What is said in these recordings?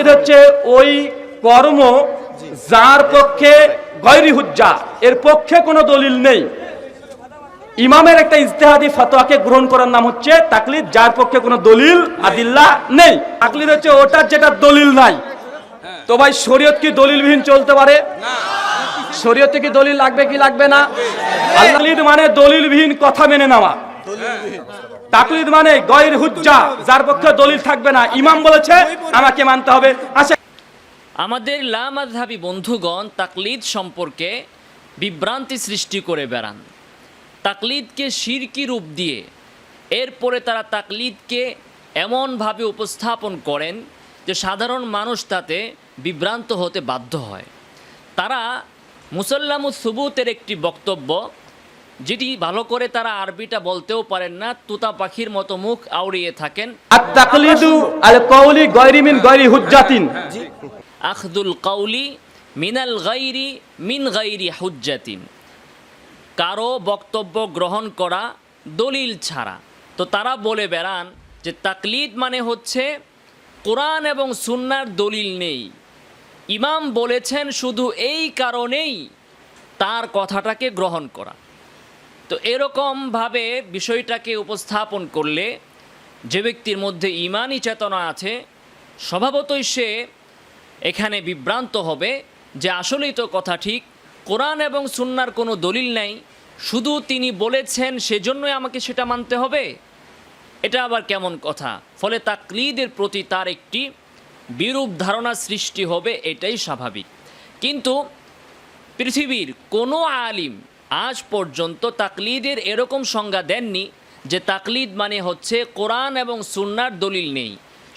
তাকলিদ হচ্ছে ওই কর্ম যার পক্ষে গৈরি হুজ্জা। এর পক্ষে কোনো দলিল নেই। ইমামের একটা ইজতেহাদি ফতোয়াকে গ্রহণ করার নাম হচ্ছে তাকলিদ, যার পক্ষে কোনো দলিল, আদিল্লা নেই। তাকলিদ হচ্ছে ওটার যেটা দলিল নাই। তো ভাই, শরীয়ত কি দলিলবিহীন চলতে পারে? শরীয়তে কি দলিল লাগবে কি লাগবে না? তাকলিদ মানে দলিলবিহীন কথা মেনে নেওয়া। তাকলিদ মানে গয়ের হুজ্জা, যার পক্ষে দলিল থাকবে না। ইমাম বলেছে, আমাকে মানতে হবে। আচ্ছা আমাদের লামাধাবি বন্ধুগণ তাকলিদ সম্পর্কে বিভ্রান্তি সৃষ্টি করে বেড়ান। তাকলিদকে শিরকি রূপ দিয়ে এরপরে তারা তাকলিদকে এমনভাবে উপস্থাপন করেন যে সাধারণ মানুষ তাতে বিভ্রান্ত হতে বাধ্য হয়। তারা মুসল্লামু সুবুতের একটি বক্তব্য যেটি ভালো করে তারা আরবিটা বলতেও পারেন না তুতা পাখির মতো মুখ আউড়িয়ে থাকেন। আল গয়রি মিন গয়রি হুজ্জাতিন। আখদুল কাউলি মিনাল গাইরি মিন গাইরি হুজ্জাতিন। কারও বক্তব্য গ্রহণ করা দলিল ছাড়া। তো তারা বলে বেড়ান যে তাকলিদ মানে হচ্ছে কোরআন এবং সুন্নার দলিল নেই। ইমাম বলেছেন শুধু এই কারণেই তার কথাটাকে গ্রহণ করা। তো এরকমভাবে বিষয়টাকে উপস্থাপন করলে যে ব্যক্তির মধ্যে ইমানই চেতনা আছে, স্বভাবতই সে এখানে বিভ্রান্ত হবে যে আসলেই তো কথা ঠিক, কোরআন এবং সুন্নার কোনো দলিল নাই, শুধু তিনি বলেছেন সেজন্যই আমাকে সেটা মানতে হবে? এটা আবার কেমন কথা? ফলে তাকলিদের প্রতি তার একটি বিরূপ ধারণা সৃষ্টি হবে, এটাই স্বাভাবিক। কিন্তু পৃথিবীর কোনো আলিম আজ পর্যন্ত তাকলিদের এরকম সংজ্ঞা দেননি যে তাকলিদ মানে হচ্ছে কোরআন এবং সুন্নার দলিল নেই।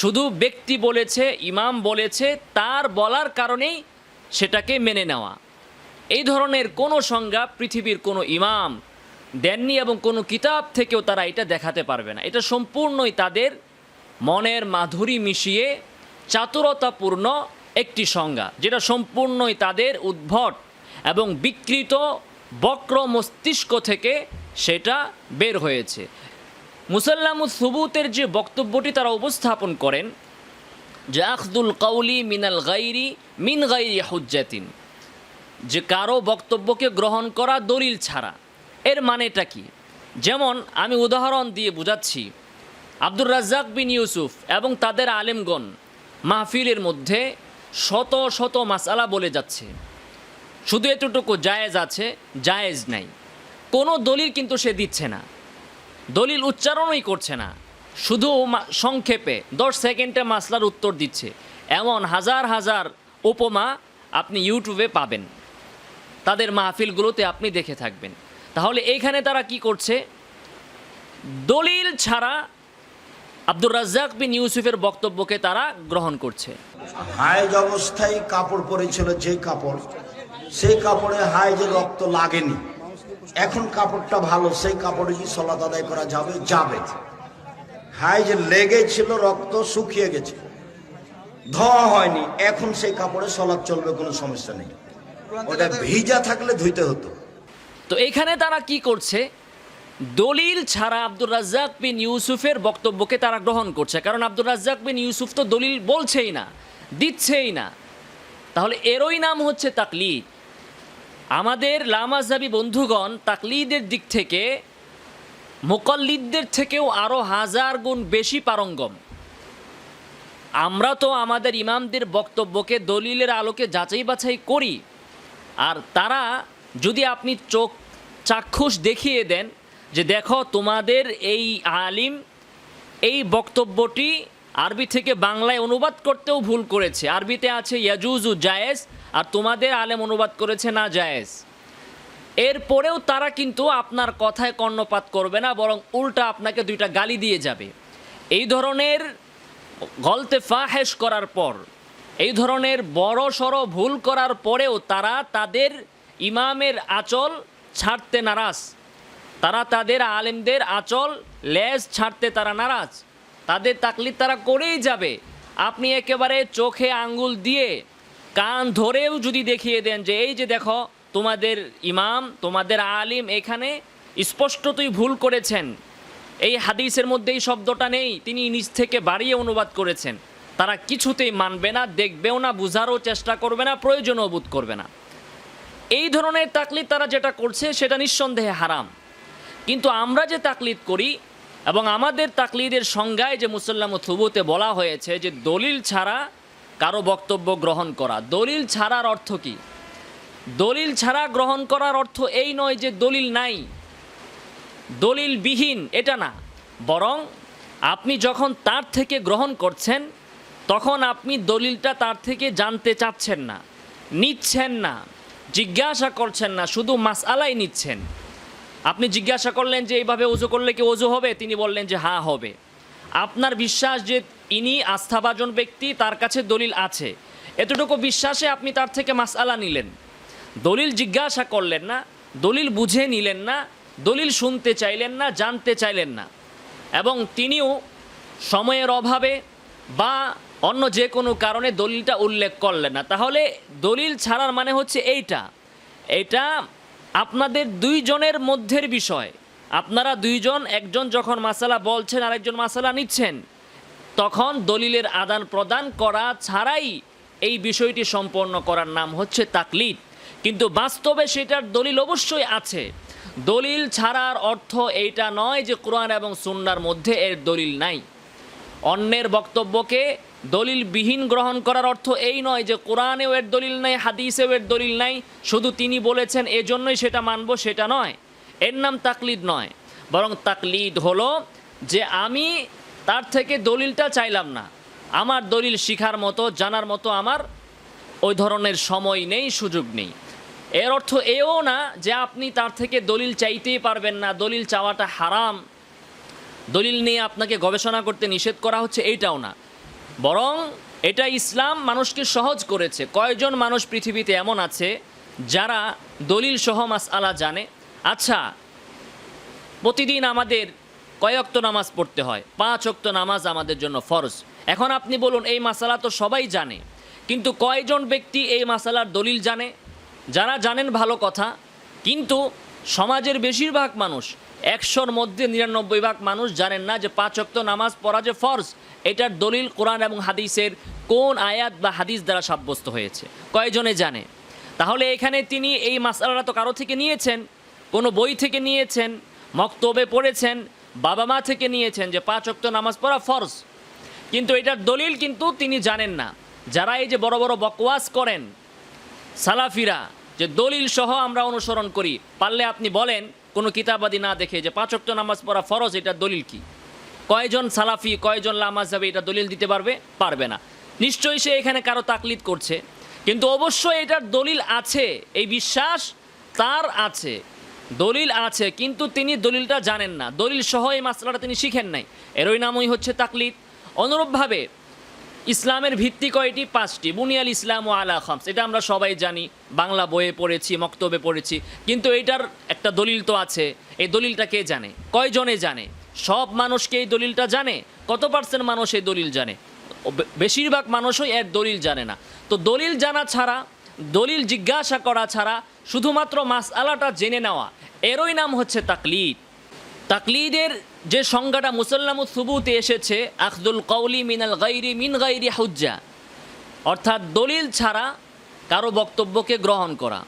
শুধু ব্যক্তি বলেছে, ইমাম বলেছে, তার বলার কারণেই সেটাকে মেনে নেওয়া। এই ধরনের কোনো সংজ্ঞা পৃথিবীর কোনো ইমাম দেননি এবং কোনো কিতাব থেকেও তারা এটা দেখাতে পারবে না। এটা সম্পূর্ণই তাদের মনের মাধুরী মিশিয়ে চাতুরতাপূর্ণ একটি সংজ্ঞা, যেটা সম্পূর্ণই তাদের উদ্ভট এবং বিকৃত বক্র মস্তিষ্ক থেকে সেটা বের হয়েছে। মুসাল্লামুল সুবুতের যে বক্তব্যটি তারা উপস্থাপন করেন, যে আখদুল কাউলি মিনাল গাইরি মিন গাইরি হুজ্জাতিন, যে কারও বক্তব্যকে গ্রহণ করা দলিল ছাড়া। এর মানেটা কি? যেমন আমি উদাহরণ দিয়ে বুঝাচ্ছি, আব্দুর রাজ্জাক বিন ইউসুফ এবং তাদের আলেমগণ মাহফিলের মধ্যে শত শত মাসালা বলে যাচ্ছে। শুধু এতটুকু জায়েজ আছে, জায়েজ নাই। কোনো দলিল কিন্তু সে দিচ্ছে না। দলিল উচ্চারণই করছে না। শুধু সংক্ষেপে দশ সেকেন্ডে মাসলার উত্তর দিচ্ছে। এমন হাজার হাজার উপমা আপনি ইউটিউবে পাবেন। তাদের মাহফিলগুলোতে আপনি দেখে থাকবেন। তাহলে এইখানে তারা কি করছে? দলিল ছাড়া আব্দুর রাজ্জাক বিন ইউসুফের বক্তব্যকে তারা গ্রহণ করছে। হাইজ অবস্থায় কাপড় পরেছিল যে কাপড়। সেই কাপড়ে হাইজের রক্ত লাগেনি। এখন কাপড়টা ভালো সেই কাপড়ে কি সলাত আদায় করা যাবে? যাবে। হাইজ লেগেছিল রক্ত শুকিয়ে গেছে। ধোয়া হয়নি এখন সেই কাপড়ে সলাৎ চলবে কোনো সমস্যা নেই। ওটা ভিজা থাকলে ধুইতে হতো। তো এখানে তারা কি করছে? দলিল ছাড়া আব্দুর রাজ্জাক বিন ইউসুফের বক্তব্যকে তারা গ্রহণ করছে। কারণ আব্দুর রাজ্জাক বিন ইউসুফ তো দলিল বলছেই না দিচ্ছেই না। তাহলে এরই নাম হচ্ছে তাকলিদ। আমাদের লামাজাবি বন্ধুগণ তাকলিদের দিক থেকে, মোকল্লিদদের থেকেও আরও হাজার গুণ বেশি পারঙ্গম। আমরা তো আমাদের ইমামদের বক্তব্যকে দলিলের আলোকে যাচাই বাছাই করি, আর তারা যদি আপনি চোখ চাক্ষুষ দেখিয়ে দেন যে দেখো তোমাদের এই আলিম এই বক্তব্যটি আরবি থেকে বাংলায় অনুবাদ করতেও ভুল করেছে। আরবিতে আছে ইয়াজুজু জায়েজ আর তোমাদের আলেম অনুবাদ করেছে না জায়েজ। এরপরেও তারা কিন্তু আপনার কথায় কর্ণপাত করবে না, বরং উল্টা আপনাকে দুইটা গালি দিয়ে যাবে। এই ধরনের গলতে ফাহেস করার পর, এই ধরনের বড় সড়ো ভুল করার পরেও তারা তাদের ইমামের আচল ছাড়তে নারাজ। তারা তাদের আলেমদের আচল লেজ ছাড়তে তারা নারাজ। তাদের তাকলিদ তারা করেই যাবে। আপনি একেবারে চোখে আঙ্গুল দিয়ে কান ধরেও যদি দেখিয়ে দেন যে এই যে দেখো, তোমাদের ইমাম, তোমাদের আলিম এখানে স্পষ্টতই ভুল করেছেন। এই হাদিসের মধ্যে এই শব্দটা নেই, তিনি নিজ থেকে বাড়িয়ে অনুবাদ করেছেন। তারা কিছুতেই মানবে না, দেখবেও না, বুঝারও চেষ্টা করবে না, প্রয়োজনও বোধ করবে না। এই ধরনের তাকলিদ তারা যেটা করছে, সেটা নিঃসন্দেহে হারাম। কিন্তু আমরা যে তাকলিদ করি এবং আমাদের তাকলিদের সংজ্ঞায় যে মুসল্লাম থুবুতে বলা হয়েছে যে দলিল ছাড়া কারও বক্তব্য গ্রহণ করা। দলিল ছাড়ার অর্থ কি? দলিল ছাড়া গ্রহণ করার অর্থ এই নয় যে দলিল নাই। দলিলবিহীন এটা না। বরং আপনি যখন তার থেকে গ্রহণ করছেন, তখন আপনি দলিলটা তার থেকে জানতে চাচ্ছেন না, নিচ্ছেন না, জিজ্ঞাসা করছেন না, শুধু মাসআলাই নিচ্ছেন। আপনি জিজ্ঞাসা করলেন যে এইভাবে ওজু করলে কি ওজু হবে? তিনি বললেন যে হ্যাঁ হবে। আপনার বিশ্বাস যে ইনি আস্থাভাজন ব্যক্তি, তার কাছে দলিল আছে। এতটুকু বিশ্বাসে আপনি তার থেকে মাসআলা নিলেন। দলিল জিজ্ঞাসা করলেন না, দলিল বুঝে নিলেন না, দলিল শুনতে চাইলেন না, জানতে চাইলেন না। এবং তিনিও সময়ের অভাবে বা অন্য যে কোনো কারণে দলিলটা উল্লেখ করলেন না। তাহলে দলিল ছাড়ার মানে হচ্ছে এইটা। এটা আপনাদের দুইজনের মধ্যের বিষয়। আপনারা দুইজন, একজন যখন মাসালা বলছেন, আরেকজন মাসালা নিচ্ছেন। তখন দলিলের আদান প্রদান করা ছাড়াই এই বিষয়টি সম্পন্ন করার নাম হচ্ছে তাকলিদ। কিন্তু বাস্তবে সেটার দলিল অবশ্যই আছে। দলিল ছাড়ার অর্থ এইটা নয় যে কোরআন এবং সুন্নার মধ্যে এর দলিল নাই। অন্যের বক্তব্যকে দলিলবিহীন গ্রহণ করার অর্থ এই নয় যে কোরআনেও এর দলিল নাই, হাদিসেও এর দলিল নাই। শুধু তিনি বলেছেন এজন্যই সেটা মানব, সেটা নয়। এর নাম তাকলিদ নয়। বরং তাকলিদ হলো যে আমি তার থেকে দলিলটা চাইলাম না। আমার দলিল শিখার মতো, জানার মতো আমার ওই ধরনের সময় নেই, সুযোগ নেই। এর অর্থ এও না যে আপনি তার থেকে দলিল চাইতেই পারবেন না। দলিল চাওয়াটা হারাম। দলিল নিয়ে আপনাকে গবেষণা করতে নিষেধ করা হচ্ছে এইটাও না। বরং এটা ইসলাম মানুষকে সহজ করেছে। কয়জন মানুষ পৃথিবীতে এমন আছে যারা দলিল সহ মাস আলা জানে? আচ্ছা প্রতিদিন আমাদের কয়ক্ত নামাজ পড়তে হয়? পাঁচ অক্ত নামাজ আমাদের জন্য ফরজ। এখন আপনি বলুন, এই মাসালা তো সবাই জানে, কিন্তু কয়জন ব্যক্তি এই মাসালার দলিল জানে? যারা জানেন ভালো কথা, কিন্তু সমাজের বেশিরভাগ মানুষ, একশোর মধ্যে নিরানব্বই ভাগ মানুষ জানেন না যে পাঁচ অক্ত নামাজ পড়া যে ফরজ, এটার দলিল কোরআন এবং হাদিসের কোন আয়াত বা হাদিস দ্বারা সাব্যস্ত হয়েছে। কয়জনে জানে? তাহলে এখানে তিনি এই মাসালাটা তো কারও থেকে নিয়েছেন, কোনো বই থেকে নিয়েছেন, মক্তবে পড়েছেন বাবা মা থেকে নিয়েছেন যে পাঁচ অক্ত নামাজ পড়া ফরজ। কিন্তু এটার দলিল কিন্তু তিনি জানেন না। যারা এই যে বড় বড় বকওয়াস করেন, সালাফিরা, যে দলিল সহ আমরা অনুসরণ করি, পারলে আপনি বলেন কোনো কিতাবাদি না দেখে যে পাঁচ অক্ত নামাজ পড়া ফরজ, এটার দলিল কি? কয়জন সালাফি, কয়জন লামাজ যাবে এটা দলিল দিতে পারবে? পারবে না। নিশ্চয়ই সে এখানে কারও তাকলিদ করছে। কিন্তু অবশ্যই এটার দলিল আছে, এই বিশ্বাস তার আছে। দলিল আছে, কিন্তু তিনি দলিলটা জানেন না। দলিল সহ এই মাসলাটা তিনি শিখেন নাই। এরই নামই হচ্ছে তাকলিদ। অনুরূপভাবে ইসলামের ভিত্তি কয়টি? পাঁচটি। বুনিয়াল ইসলাম ও আলা খামস। এটা আমরা সবাই জানি। বাংলা বইয়ে পড়েছি, মক্তবে পড়েছি। কিন্তু এইটার একটা দলিল তো আছে। এই দলিলটা কে জানে? কয়জনে জানে? সব মানুষকে এই দলিলটা জানে? কত পার্সেন্ট মানুষ এই দলিল জানে? বেশিরভাগ মানুষই এর দলিল জানে না। তো দলিল জানা ছাড়া দলিল জিজ্ঞাসা করা ছাড়া শুধুমাত্র মাস আলাটা জেনে নেওয়া। এরই নাম হচ্ছে তাকলিদ। তাকলিদের যে সংজ্ঞাটা মুসল্লামু সুবুতে এসেছে, আখদুল কৌলি মিনাল গাইরি মিন গাইরি হুজ্জা। অর্থাৎ দলিল ছাড়া কারও বক্তব্যকে গ্রহণ করা।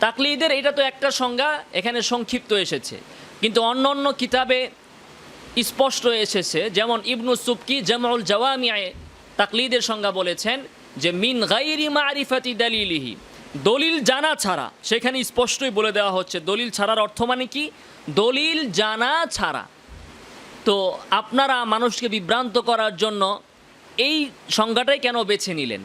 তাকলিদের এটা তো একটা সংজ্ঞা, এখানে সংক্ষিপ্ত এসেছে। কিন্তু অন্য অন্য কিতাবে স্পষ্ট এসেছে, যেমন ইবনু সুবকি জামাউল জওয়ামিয়ায় তাকলিদের সংজ্ঞা বলেছেন যে মিন গাইরি মারিফাতি দালিলিহি, দলিল জানা ছাড়া, সেখানে স্পষ্টই বলে দেওয়া হচ্ছে, দলিল ছাড়ার অর্থ মানে কি? দলিল জানা ছাড়া। তো আপনারা মানুষকে বিভ্রান্ত করার জন্য এই সংজ্ঞাটাই কেন বেছে নিলেন?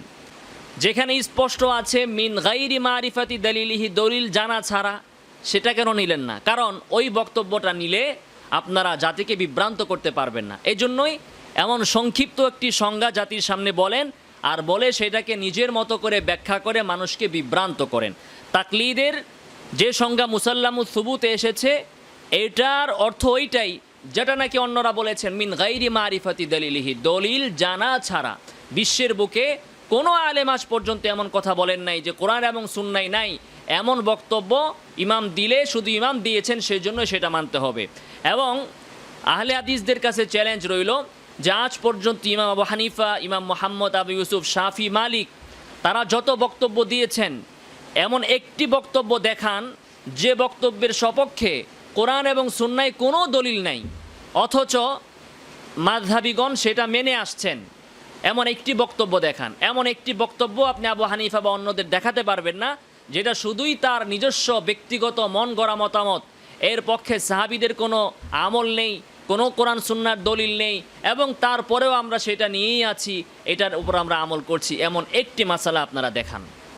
যেখানে স্পষ্ট আছে, মিন গাইরি মারিফাতি দলিলিহি, দলিল জানা ছাড়া, সেটা কেন নিলেন না? কারণ ওই বক্তব্যটা নিলে আপনারা জাতিকে বিভ্রান্ত করতে পারবেন না। এজন্যই এমন সংক্ষিপ্ত একটি সংজ্ঞা জাতির সামনে বলেন আর বলে সেটাকে নিজের মতো করে ব্যাখ্যা করে মানুষকে বিভ্রান্ত করেন। তাকলিদের যে সংজ্ঞা মুসাল্লামু সুবুতে এসেছে, এটার অর্থ ওইটাই, যেটা নাকি অন্যরা বলেছেন, মিন গাইরি মারিফাতি দলিলিহি দলিল জানা ছাড়া। বিশ্বের বুকে কোনো আলেম আজ পর্যন্ত এমন কথা বলেন নাই যে কোরআন এবং সুন্নাই নাই। এমন বক্তব্য ইমাম দিলে শুধু ইমাম দিয়েছেন সেই জন্য সেটা মানতে হবে। এবং আহলে হাদিসদের কাছে চ্যালেঞ্জ রইল যে আজ পর্যন্ত ইমাম আবু হানিফা, ইমাম মোহাম্মদ, আবু ইউসুফ, শাফি, মালিক, তারা যত বক্তব্য দিয়েছেন, এমন একটি বক্তব্য দেখান, যে বক্তব্যের সপক্ষে কোরআন এবং সুন্নায় কোনো দলিল নাই। অথচ মাঝহাবিগণ সেটা মেনে আসছেন। এমন একটি বক্তব্য দেখান। এমন একটি বক্তব্য আপনি আবু হানিফা বা অন্যদের দেখাতে পারবেন না, যেটা শুধুই তার নিজস্ব ব্যক্তিগত মন গড়া মতামত। এর পক্ষে সাহাবিদের কোনো আমল নেই কোনো কোরআন সুন্নার দলিল নেই এবং তারপরেও আমরা সেটা নিয়েই আছি, এটার উপর আমরা আমল করছি। এমন একটি মাসালা আপনারা দেখান।